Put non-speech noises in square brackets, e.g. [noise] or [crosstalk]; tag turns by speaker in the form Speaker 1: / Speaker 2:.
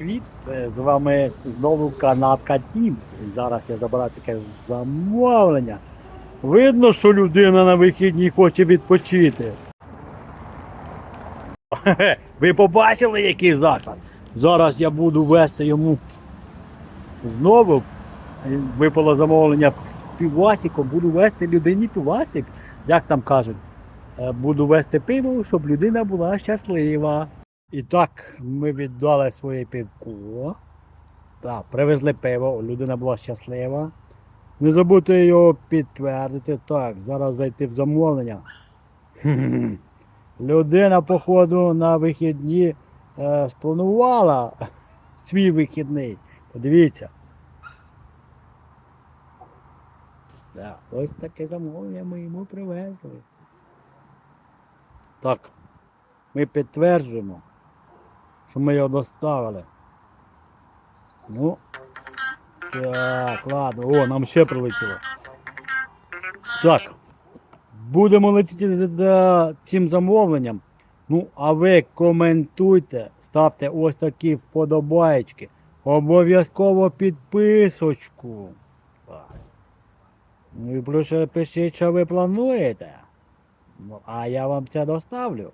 Speaker 1: Привіт! Е, З вами знову канапка Тім. Зараз я забираю таке замовлення. Видно, що людина на вихідні хоче відпочити. [laughs] Ви побачили, який заклад? Зараз я буду вести йому знову. Е, Випало замовлення з півасиком, буду вести людині півасик, як там кажуть. Е, Буду вести пиво, щоб людина була щаслива. І так, ми віддали своє пивко. Так, привезли пиво, людина була щаслива. Не забудьте його підтвердити. Так, зараз зайти в замовлення. [laughs] Людина, походу, на вихідні е, спланувала [laughs] свій вихідний. Подивіться. Так, ось таке замовлення ми йому привезли. Так, ми підтверджуємо що ми його доставили. Ну. Так, ладно. О, нам ще прилетіло. Так. Будемо летіти за- цим замовленням. Ну, а ви коментуйте, ставте ось такі вподобаєчки. Обов'язково підписочку. Ну і плюс пишіть, що ви плануєте. Ну, а я вам це доставлю.